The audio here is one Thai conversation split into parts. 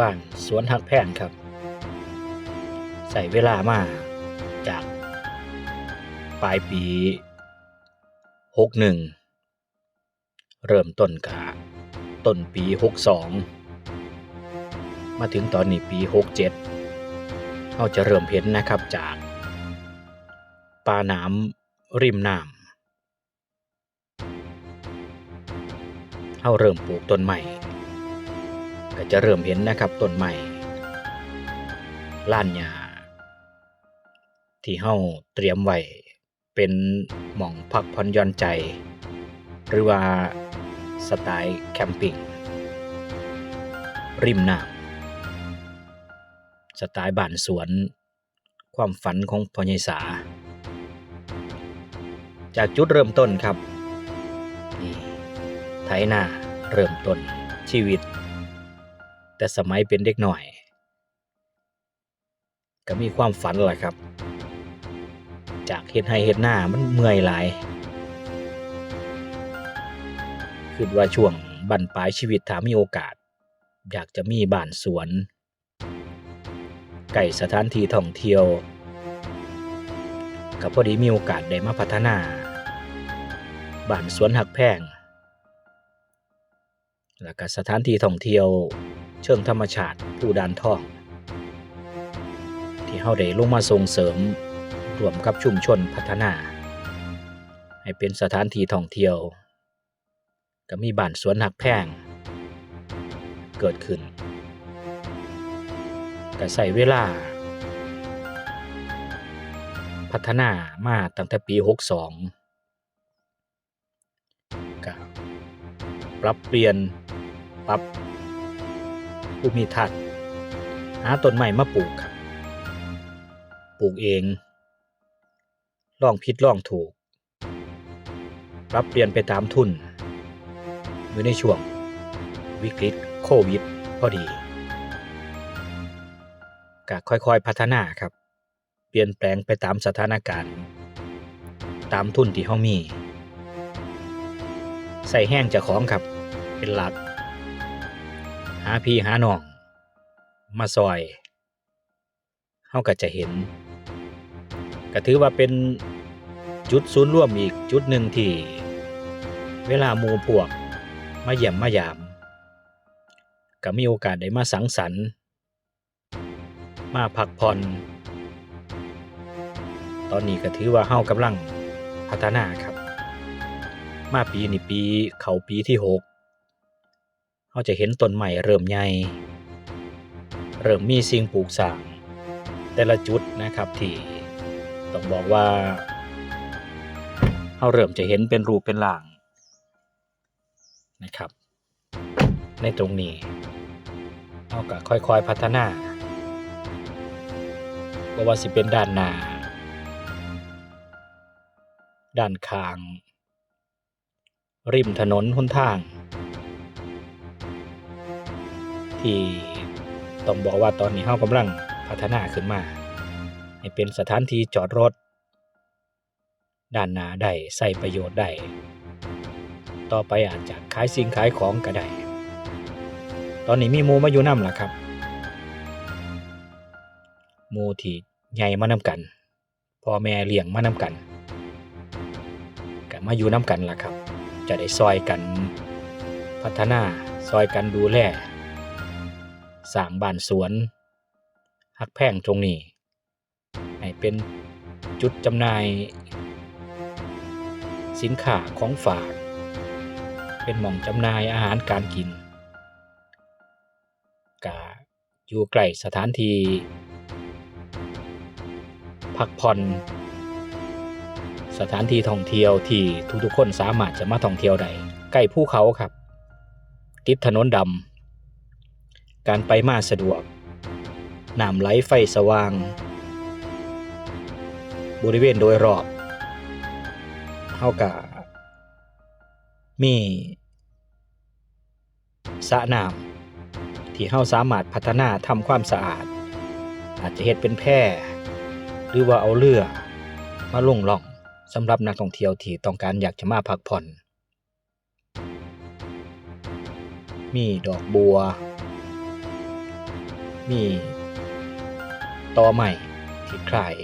บ้านสวนหักแพงครับใส่เวลามาจากปลายปี 61 เริ่มต้นกะต้นปี 62 มาถึงตอนนี้ปี 67เราจะเริ่มเห็นนะครับจากปลาน้ำริมน้ำเราเริ่มปลูกต้นใหม่ ก็จะเริ่มเห็นนะครับต้นใหม่ล้านหญ้าที่เฮาเตรียมไว้เป็นหม่องพักผ่อนย่อนใจ หรือว่าสไตล์แคมปิ้งริมน้ำสไตล์บ้านสวน ความฝันของพญสา จากจุดเริ่มต้นครับนี่ไถนาเริ่มต้นชีวิต แต่สมัยเป็นเด็กหน่อย ก็มีความฝันแหละครับ จากเฮ็ดให้เฮ็ดหน้ามันเมื่อยหลายคือว่าช่วงบั้นปลายชีวิตถ้ามีโอกาส อยากจะมีบ้านสวนใกล้สถานที่ท่องเที่ยวก็พอดีมีโอกาสได้มาพัฒนาบ้านสวนหักแพง แล้วก็สถานที่ท่องเที่ยว เชิงธรรมชาติผู้ดานทอง ที่เฮาได้ลงมาส่งเสริมร่วมกับชุมชนพัฒนา ให้เป็นสถานที่ท่องเที่ยว ก็มีบ้านสวนหักแพง เกิดขึ้นก็ใส่เวลา พัฒนามาตั้งแต่ปี 62ก็ปรับเปลี่ยนปรับ ภูมิทัศน์หาต้นใหม่มาปลูกครับ ปลูกเองลองผิดลองถูก รับเปลี่ยนไปตามทุน อยู่ในช่วงวิกฤตโควิดพอดีก็ค่อยๆพัฒนาครับ เปลี่ยนแปลงไปตามสถานการณ์ ตามทุนที่เฮามี ใส่แห้งจากของครับ เป็นหลักาพี่หาน้อง มาซอยเฮาก็จะเห็น ก็ถือว่าเป็นจุดศูนย์ร่วมอีกจุดหนึ่งที่เวลามู่พวก มาเยี่ยมมายาม ก็มีโอกาสได้มาสังสรรค์ มาพักผ่อน ตอนนี้ก็ถือว่าเฮากำลังพัฒนาครับ มาปีนี้ปี เขาปีที่หก เฮาจะเห็นต้นใหม่เริ่มใหญ่ เริ่มมีสิ่งปลูกสร้าง แต่ละจุดนะครับที่ต้องบอกว่าเฮาเริ่มจะเห็นเป็นรูปเป็นร่างนะครับ ในตรงนี้เฮาก็ค่อยๆพัฒนาบ่ว่าสิเป็นด้านหน้าด้านข้าง ริมถนนหนทาง ที่ต้องบอกว่าตอนนี้เฮากำลังพัฒนาขึ้นมาให้เป็นสถานที่จอดรถ ด้านหน้าได้ใส่ประโยชน์ได้ต่อไปอาจจะขายสิ่งขายของก็ได้ ตอนนี้มีมูมาอยู่น้ำล่ะครับ มูที่ใหญ่มานำกัน พ่อแม่เลี้ยงมานำกันก็มาอยู่น้ำกันล่ะครับ จะได้ซอยกันพัฒนาซอยกันดูแล สร้างบ้านสวนหักแพงตรงนี้ ให้เป็นจุดจำหน่าย สินค้าของฝาก เป็นหม่องจำหน่ายอาหารการกินกะอยู่ใกล้สถานที่พักผ่อนสถานที่ท่องเที่ยวที่ทุกๆคนสามารถจะมาท่องเที่ยวได้ใกล้ภูเขาครับ ติดถนนดำ การไปมาสะดวกน้ำไหลไฟสว่าง บริเวณโดยรอบเฮากะมีสระน้ำที่เฮาสามารถพัฒนาทำความสะอาด อาจจะเฮ็ดเป็นแพร่หรือว่าเอาเรือมาลงล่องสำหรับนักท่องเที่ยวที่ต้องการอยากจะมาพักผ่อน มีดอกบัว มีต่อใหม่ที่คล้าย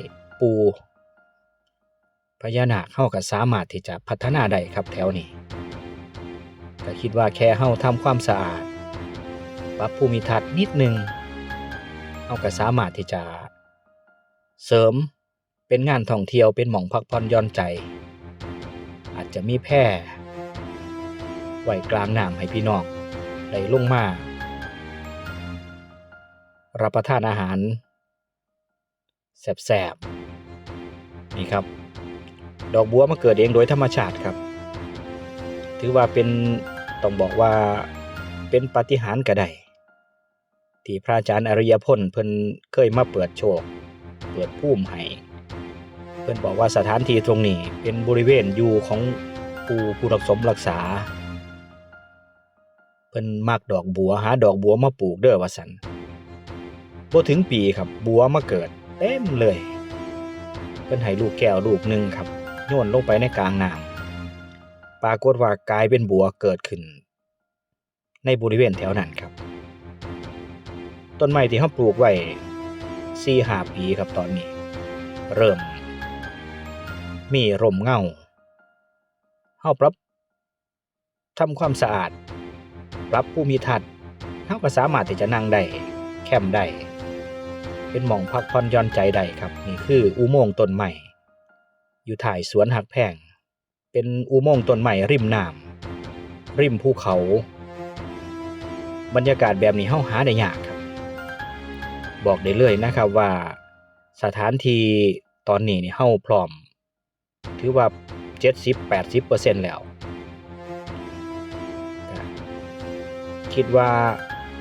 ปูพญานาคเฮาก็สามารถที่จะพัฒนาได้ครับแถวนี้ก็คิดว่าแค่เฮาทำความสะอาดปรับภูมิทัศน์นิดนึงเฮาก็สามารถที่จะ เสริมเป็นงานท่องเที่ยวเป็นหม่องพักผ่อนย่อนใจ อาจจะมีแพร่ไว้กลางน้ำให้พี่น้องได้ลงมา รับประทานอาหารแสบๆนี่ครับ ดอกบัวมาเกิดเองโดยธรรมชาติครับ ถือว่าเป็นต้องบอกว่าเป็นปาฏิหาริย์ก็ได้ที่พระอาจารย์อริยพลเพิ่นเคยมาเปิดโชค เปิดภูมิให้เพิ่นบอกว่าสถานที่ตรงนี้เป็นบริเวณอยู่ของปู่ผู้รักสมรักษา เพิ่นมักดอกบัวหาดอกบัวมาปลูกเด้อว่าสัน บ่ถึงปีครับ บัวมาเกิด เต็มเลย เพิ่นให้ลูกแก้วลูกหนึ่งครับ โยนลงไปในกลางน้ำปรากฏว่ากลายเป็นบัวเกิดขึ้น ในบริเวณแถวนั้นครับ ต้นไม้ที่เขาปลูกไว้สี่หาปีครับตอนนี้ เริ่ม มีร่มเงาเฮาปรับทำความสะอาด ปรับภูมิทัศน์เฮาก็สามารถที่จะนั่งได้ แคมได้ เป็นหม่องพักผ่อนย่อนใจได้ครับ นี่คืออุโมงค์ต้นไม้อยู่ถ่ายสวนหักแพงเป็นอุโมงค์ต้นไม้ริมน้ำริมภูเขา บรรยากาศแบบนี้เฮาหาได้ยากครับ บอกได้เลยนะครับว่าสถานที่ตอนนี้นี่เฮาพร้อม ถือว่า 70-80%แล้ว คิดว่า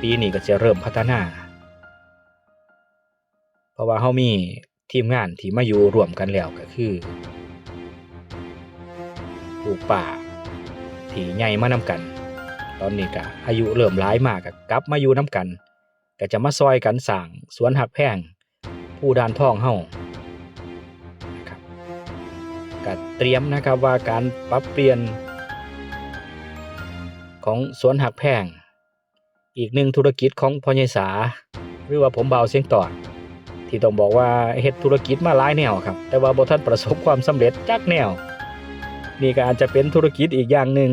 ปีนี้ก็จะเริ่มพัฒนา เพราะว่าเฮามีทีมงานที่มาอยู่รวมกันแล้วก็คือลูกป่าที่ใหญ่มานำกัน ตอนนี้ก็อายุเริ่มหลายมากก็กลับมาอยู่นํกันก็จะมาซอยกันสร้างสวนหักแพงผู้ดานท่องเฮานะครับก็เตรียมนะครับว่าการปรับเปลี่ยน ของสวนหักแพงอีกหนึ่งธุรกิจของพญสาหรือว่าผมเบาเสียงต่อ ที่ต้องบอกว่าเฮ็ดธุรกิจมาหลายแนวครับ แต่ว่าบ่ทันประสบความสำเร็จจักแนว นี่ก็อาจจะเป็นธุรกิจอีกอย่างหนึ่ง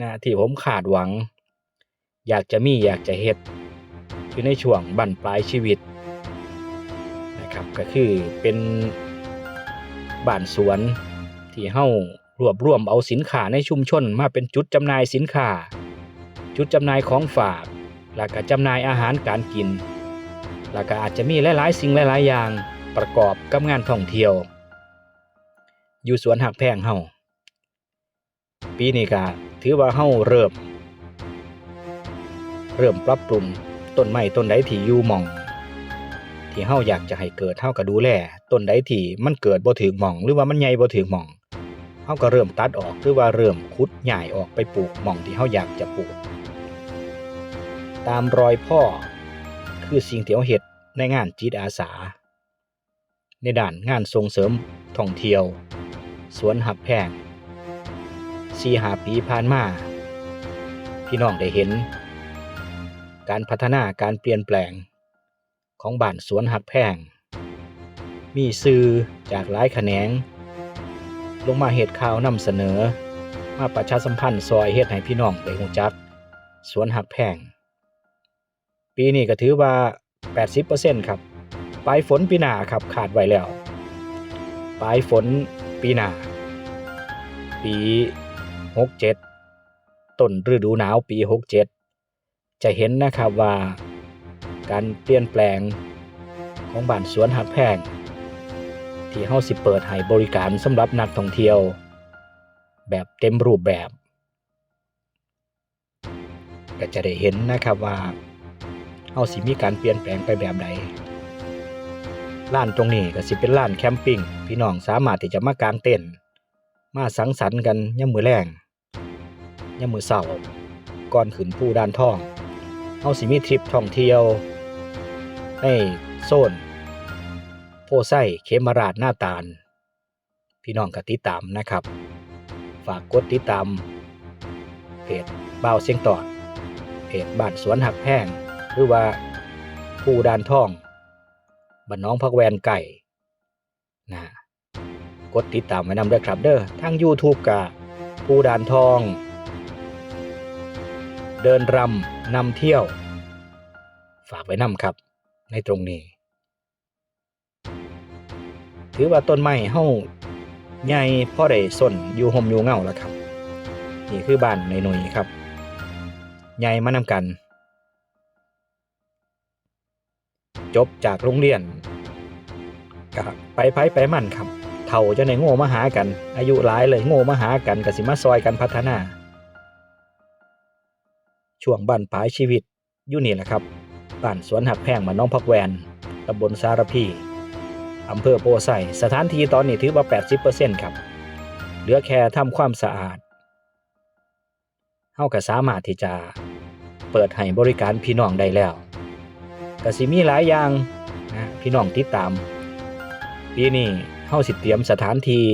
นะที่ผมขาดหวัง อยากจะมีอยากจะเฮ็ดอยู่ในช่วงบั้นปลายชีวิตนะครับก็คือเป็นบ้านสวนที่เฮารวบรวมเอาสินค้าในชุมชนมาเป็นจุดจำหน่ายสินค้า จุดจำหน่ายของฝาก แล้วก็จำหน่ายอาหารการกิน แล้วก็อาจจะมีหลายๆ สิ่งหลายๆ อย่างประกอบกับงานท่องเที่ยว อยู่สวนหักแพงเฮาปีนี้ก็ถือว่าเฮาเริ่ม เริ่มปรับปรุงต้นไม้ต้นใดที่อยู่มอง ที่เฮาอยากจะให้เกิดเฮาก็ดูแลต้นใดที่มันเกิดบ่ถึงหมอง หรือว่ามันใหญ่บ่ถึงหมองเฮาก็เริ่มตัดออกหรือว่าเริ่มขุดใหญ้ายออกไปปลูกหมองที่เฮาอยากจะปลูก ตามรอยพ่อ คือสิ่งที่เฮาเฮ็ดในงานจิตอาสา ในด้านงานส่งเสริมท่องเที่ยว สวนหักแพงสี่หาปีผ่านมาพี่น้องได้เห็น การพัฒนาการเปลี่ยนแปลงของบ้านสวนหักแพง มีสื่อจากหลายแขนง ลงมาเหตุข่าวนำเสนอ มาประชาสัมพันธ์ซอยเฮ็ดให้พี่น้องได้รู้จัก สวนหักแพง ปีนี้ก็ถือว่า 80%ครับ ปลายฝนปีหน้าครับขาดไว้แล้ว ปลายฝนปีหน้า ปี 67 ต้นฤดูหนาวปี 67 จะเห็นนะครับว่า การเปลี่ยนแปลงของบ้านสวนหักแพงที่เฮาสิเปิดให้บริการสำหรับนักท่องเที่ยว แบบเต็มรูปแบบ ก็จะได้เห็นนะครับว่า เฮาสิมีการเปลี่ยนแปลงไปแบบใดลานตรงนี้ก็สิเป็นลานแคมปิ้งพี่น้องสามารถที่จะมากางเต็นท์มาสังสรรค์กันยามมื้อแลงยามมื้อเช้าก่อนขึ้นภูดานทองเฮาสิมีทริปท่องเที่ยวในโซนโพไซเขมราชหน้าตาล พี่น้องกติดตามนะครับ ฝากกดติดตามเพจบ่าวเสียงตอดเพจบ้านสวนหักแพง หรือว่าผู้ดานทองบ้านน้องพักแวนไก่นะกดติดตามไว้นำด้วยครับเด้อทาง YouTube กับผู้ดานทอง เดินรำนำเที่ยว ฝากไว้นำครับ ในตรงนี้ ถือว่าต้นไม้เฮาใหญ่พ่อได้ส้นอยู่ห่มอยู่เงาแล้วครับ นี่คือบ้านในหน่ยครับ ใหญ่มานำกัน จบจากโรงเรียนก็ไปไผไปมันครับเท่าจะในโง่มาหากัน อายุหลายเลยโง่มาหากันก็สิมาซอยกันพัฒนา ช่วงบ้านปลายชีวิตอยู่นี่แหละครับบ้านสวนหักแพงบ้านน้องพักแวนตำบลสารพีอำเภอโพไซสถานที่ตอนนี้ถือว่า 80%ครับ เหลือแค่ทำความสะอาดเฮาก็สามารถที่จะเปิดให้บริการพี่น้องได้แล้ว ก็สิมีหลายอย่างนะพี่น้องติดตามปีนี้เฮาสิเตรียมสถานที่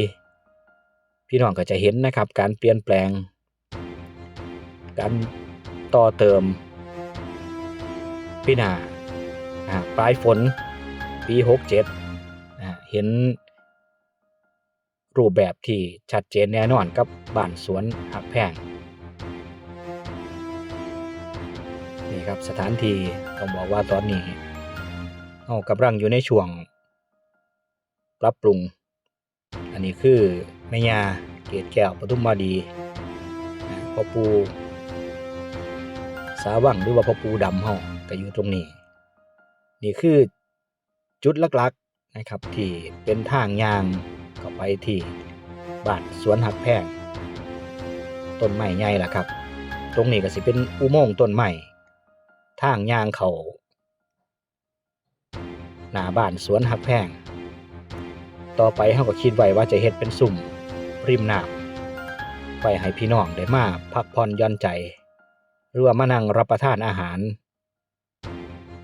พี่น้องก็จะเห็นนะครับการเปลี่ยนแปลง การต่อเติมพี่นาอ่าปลายฝนปี67อ่าเห็นรูปแบบที่ชัดเจนแน่นอนกับบ้านสวนหักแพง ครับสถานที่ต้องบอกว่าตอนนี้เรากำลังอยู่ในช่วง ปรับปรุง อันนี้คือแม่ยาเกตแก้วปทุมมาดีพ่อปูสาวังหรือว่าพ่อปูดำเฮาก็อยู่ตรงนี้ นี่คือจุดลักๆนะครับที่เป็นทางยางเข้าไปที่บ้านสวนหักแพงต้นไม้ใหญ่ล่ะครับ ตรงนี้ก็สิเป็นอุโมงค์ต้นไม้ ทางยางเขาหน้าบ้านสวนหักแพง ต่อไปเฮาก็คิดไว้ว่าจะเฮ็ดเป็นสุ่มริมน้ำไว้ให้พี่น้องได้มาพักผ่อนย่อนใจ หรือว่ามานั่งรับประทานอาหาร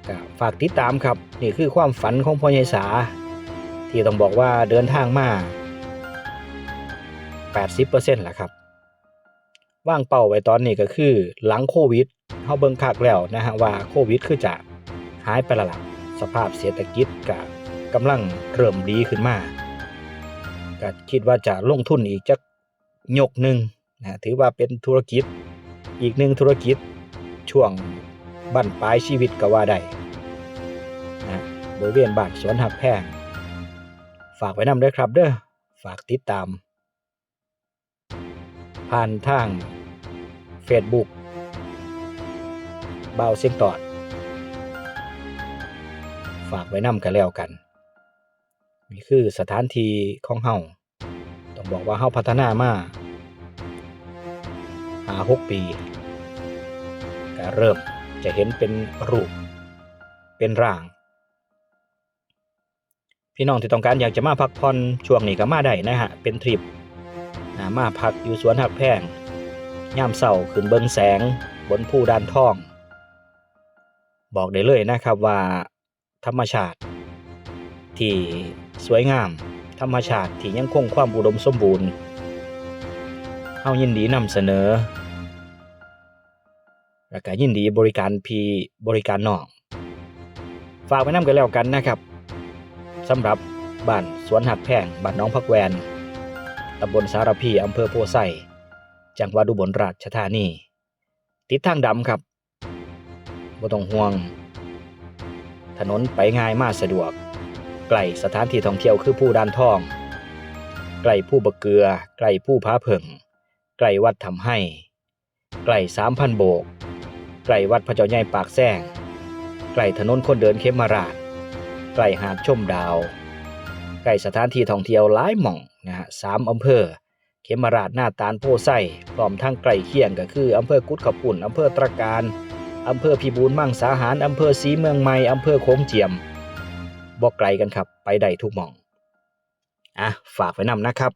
ก็ฝากติดตามครับ นี่คือความฝันของพ่อใหญ่สา ที่ต้องบอกว่าเดินทางมา 80%แหละครับ ว่างเป้าไว้ตอนนี้ก็คือหลังโควิด เฮาเบิ่งคักแล้วนะฮะว่าโควิดคือจะหายไปและล่ะสภาพเศรษฐกิจก็กำลังเริ่มดีขึ้นมาก็คิดว่าจะลงทุนอีกจักยกหนึ่งนะถือว่าเป็นธุรกิจอีกหนึ่งธุรกิจช่วงบั้นปลายชีวิตก็ว่าได้นะบริเวณบ้านสวนหักแพง ฝากไว้นำด้วยครับเด้อฝากติดตาม ผ่านทาง Facebook เบาเสียงตอด ฝากไว้นำกันแล้วกัน นี่คือสถานที่ของเฮาต้องบอกว่าเฮาพัฒนามาหาหกปีก็เริ่มจะเห็นเป็นรูป เป็นร่าง พี่น้องที่ต้องการอยากจะมาพักผ่อนช่วงนี้ก็มาได้นะฮะ เป็นทริปมาพักอยู่สวนหักแพงย่ามเสาขึ้นเบิงแสงบนภูดานทอง บอกได้เลยนะครับว่า ธรรมชาติ ที่สวยงาม ธรรมชาติที่ยังคงความอุดมสมบูรณ์เฮายินดีนำเสนอ และก็ยินดีบริการพีบริการน้อง ฝากไว้นำกันแล้วกันนะครับสำหรับบ้านสวนหักแพงบ้านน้องพักแวนตำบลสารพีอำเภอโพไซจังหวัดอุบลราชธานี ติดทางดำครับ บ่ต้องห่วง ถนนไปง่ายมากสะดวกใกล้สถานที่ท่องเที่ยวคือผู้ด้านทองใกล้ผู้บะเกือใกล้ผู้พาเผิงใกล้วัดทำให้ใกล้สามพันโบกใกล้วัดพระเจ้าใหญ่ปากแซงใกล้ถนนคนเดินเขมราชใกล้หาดชมดาวใกล้สถานที่ท่องเที่ยวหลายหม่องนะฮะสามอำเภอ เขมราชหน้าตาลโพไซพร้อมทั้งใกล้เคียงก็คืออำเภอกุดขปุ่นอำเภอตรการ อำเภอพิบูลมั่งสาหารอำเภอศรีเมืองใหม่อำเภอโค้งเจียมบอกไกลกันครับ ไปได้ทุกหม่อง อะ ฝากไว้นำนะครับ